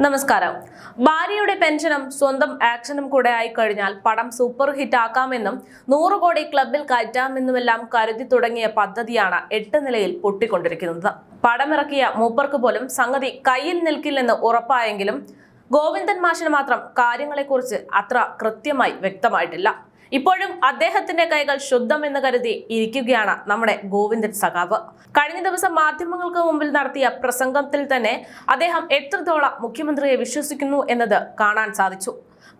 നമസ്കാരം. ഭാര്യയുടെ പെൻഷനും സ്വന്തം ആക്ഷനും കൂടെ ആയിക്കഴിഞ്ഞാൽ പടം സൂപ്പർ ഹിറ്റ് ആക്കാമെന്നും നൂറ് കോടി ക്ലബിൽ കയറ്റാമെന്നുമെല്ലാം കരുതി തുടങ്ങിയ പദ്ധതിയാണ് എട്ട് നിലയിൽ പൊട്ടിക്കൊണ്ടിരിക്കുന്നത്. പടമിറക്കിയ മൂപ്പർക്ക് പോലും സംഗതി കയ്യിൽ നിൽക്കില്ലെന്ന് ഉറപ്പായെങ്കിലും ഗോവിന്ദൻ മാഷിന് മാത്രം കാര്യങ്ങളെക്കുറിച്ച് അത്ര കൃത്യമായി വ്യക്തമായിട്ടില്ല. ഇപ്പോഴും അദ്ദേഹത്തിന്റെ കൈകൾ ശുദ്ധം എന്ന് കരുതി ഇരിക്കുകയാണ് നമ്മുടെ ഗോവിന്ദൻ സഖാവ്. കഴിഞ്ഞ ദിവസം മാധ്യമങ്ങൾക്ക് മുമ്പിൽ നടത്തിയ പ്രസംഗത്തിൽ തന്നെ അദ്ദേഹം എത്രത്തോളം മുഖ്യമന്ത്രിയെ വിശ്വസിക്കുന്നു എന്നത് കാണാൻ സാധിച്ചു.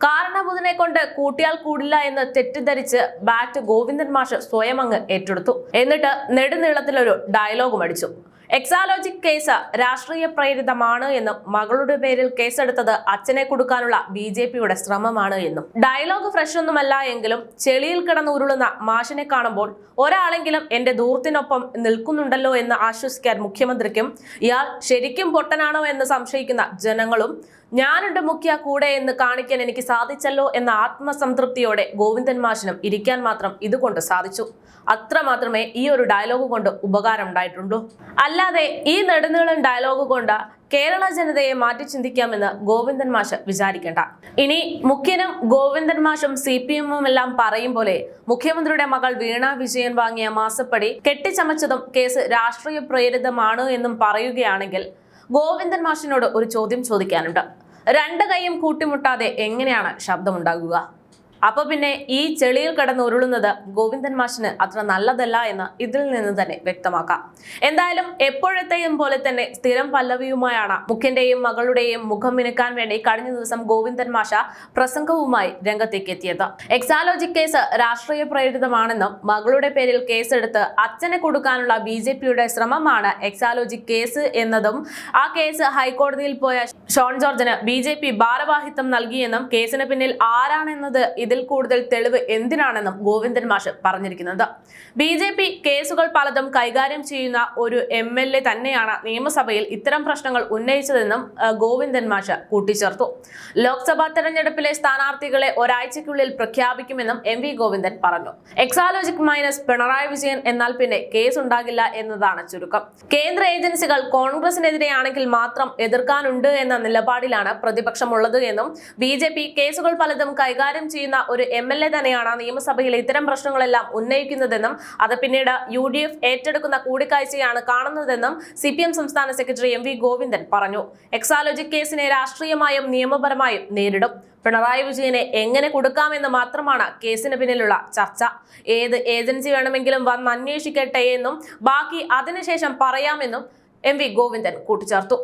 കാരണബുധനെ കൊണ്ട് കൂട്ടിയാൽ കൂടില്ല എന്ന് തെറ്റിദ്ധരിച്ച് ബാറ്റ് ഗോവിന്ദൻ മാഷ് സ്വയം അങ്ങ് ഏറ്റെടുത്തു. എന്നിട്ട് നെടുനീളത്തിലൊരു ഡയലോഗും അടിച്ചു. എക്സാലോജിക് കേസ് രാഷ്ട്രീയ പ്രേരിതമാണ് എന്നും മകളുടെ പേരിൽ കേസെടുത്തത് അച്ഛനെ കൊടുക്കാനുള്ള ബി ജെ പിയുടെ ശ്രമമാണ് എന്നും. ഡയലോഗ് ഫ്രഷ് ഒന്നുമല്ല എങ്കിലും ചെളിയിൽ കിടന്ന് ഉരുളുന്ന മാഷിനെ കാണുമ്പോൾ ഒരാളെങ്കിലും എന്റെ ദൂർത്തിനൊപ്പം നിൽക്കുന്നുണ്ടല്ലോ എന്ന് ആശ്വസിക്കാൻ മുഖ്യമന്ത്രിക്കും ഇയാൾ ശരിക്കും പൊട്ടനാണോ എന്ന് സംശയിക്കുന്ന ജനങ്ങളും ഞാനുണ്ട് മുഖ്യ കൂടെ എന്ന് കാണിക്കാൻ എനിക്ക് സാധിച്ചല്ലോ എന്ന ആത്മസംതൃപ്തിയോടെ ഗോവിന്ദൻ മാഷിനും ഇരിക്കാൻ മാത്രം ഇതുകൊണ്ട് സാധിച്ചു. അത്ര മാത്രമേ ഈ ഒരു ഡയലോഗ് കൊണ്ട് ഉപകാരം ഉണ്ടായിട്ടുള്ളൂ അല്ലാതെ ഈ നെടുനീളൻ ഡയലോഗ് കൊണ്ട് കേരള ജനതയെ മാറ്റി ചിന്തിക്കാമെന്ന് ഗോവിന്ദൻ മാഷ് വിചാരിക്കേണ്ട. ഇനി മുഖ്യനും ഗോവിന്ദൻ മാഷും സി പി എമ്മും എല്ലാം പറയും പോലെ മുഖ്യമന്ത്രിയുടെ മകൾ വീണ വിജയൻ വാങ്ങിയ മാസപ്പടി കെട്ടിച്ചമച്ചതും കേസ് രാഷ്ട്രീയ പ്രേരിതമാണ് എന്നും പറയുകയാണെങ്കിൽ ഗോവിന്ദൻ മാഷിനോട് ഒരു ചോദ്യം ചോദിക്കാനുണ്ട്. രണ്ട് കൈയും കൂട്ടിമുട്ടാതെ എങ്ങനെയാണ് ശബ്ദമുണ്ടാകുക? അപ്പൊ പിന്നെ ഈ ചെളിയിൽ കിടന്ന് ഉരുളുന്നത് ഗോവിന്ദൻ മാഷിന് അത്ര നല്ലതല്ല എന്ന് ഇതിൽ നിന്ന് തന്നെ വ്യക്തമാക്കാം. എന്തായാലും എപ്പോഴത്തെയും പോലെ തന്നെ സ്ഥിരം പല്ലവിയുമായാണ് മുഖ്യന്റെയും മകളുടെയും മുഖം മിനുക്കാൻ വേണ്ടി കഴിഞ്ഞ ദിവസം ഗോവിന്ദൻ മാഷ പ്രസംഗവുമായി രംഗത്തേക്ക് എത്തിയത് എക്സാലോജി കേസ് രാഷ്ട്രീയ പ്രേരിതമാണെന്നും മകളുടെ പേരിൽ കേസെടുത്ത് അച്ഛനെ കൊടുക്കാനുള്ള ബി ജെ പിയുടെ ശ്രമമാണ് എക്സാലോജി കേസ് എന്നതും ആ കേസ് ഹൈക്കോടതിയിൽ പോയ ഷോൺ ജോർജിന് ബി ജെ പി ഭാരവാഹിത്വം നൽകിയെന്നും കേസിന് പിന്നിൽ ആരാണെന്നത് ഇതിൽ കൂടുതൽ തെളിവ് എന്തിനാണെന്നും ഗോവിന്ദൻ മാഷ് പറഞ്ഞിരിക്കുന്നത്. ബി ജെ പി കേസുകൾ പലതും കൈകാര്യം ചെയ്യുന്ന ഒരു എം എൽ എ തന്നെയാണ് നിയമസഭയിൽ ഇത്തരം പ്രശ്നങ്ങൾ ഉന്നയിച്ചതെന്നും ഗോവിന്ദൻ മാഷ് കൂട്ടിച്ചേർത്തു. ലോക്സഭാ തെരഞ്ഞെടുപ്പിലെ സ്ഥാനാർത്ഥികളെ ഒരാഴ്ചയ്ക്കുള്ളിൽ പ്രഖ്യാപിക്കുമെന്നും എം വി ഗോവിന്ദൻ പറഞ്ഞു. എക്സാലോജിക് മൈനസ് പിണറായി വിജയൻ എന്നാൽ പിന്നെ കേസ് ഉണ്ടാകില്ല എന്നതാണ് ചുരുക്കം. കേന്ദ്ര ഏജൻസികൾ കോൺഗ്രസിനെതിരെയാണെങ്കിൽ മാത്രം എതിർക്കാനുണ്ട് എന്ന നിലപാടിലാണ് പ്രതിപക്ഷമുള്ളത് എന്നും ബി കേസുകൾ പലതും കൈകാര്യം ചെയ്യുന്ന ഒരു എം എൽ എ തന്നെയാണ് നിയമസഭയിൽ ഇത്തരം പ്രശ്നങ്ങളെല്ലാം ഉന്നയിക്കുന്നതെന്നും അത് പിന്നീട് യു ഡി എഫ് ഏറ്റെടുക്കുന്ന കൂടിക്കാഴ്ചയാണ് കാണുന്നതെന്നും സി പി എം സംസ്ഥാന സെക്രട്ടറി എം വി ഗോവിന്ദൻ പറഞ്ഞു. എക്സാലോജിക് കേസിനെ രാഷ്ട്രീയമായും നിയമപരമായും നേരിടും. പിണറായി വിജയനെ എങ്ങനെ കൊടുക്കാമെന്ന് മാത്രമാണ് കേസിന് പിന്നിലുള്ള ചർച്ച. ഏത് ഏജൻസി വേണമെങ്കിലും വന്ന് അന്വേഷിക്കട്ടെ എന്നും ബാക്കി അതിനുശേഷം പറയാമെന്നും എം വി ഗോവിന്ദൻ കൂട്ടിച്ചേർത്തു.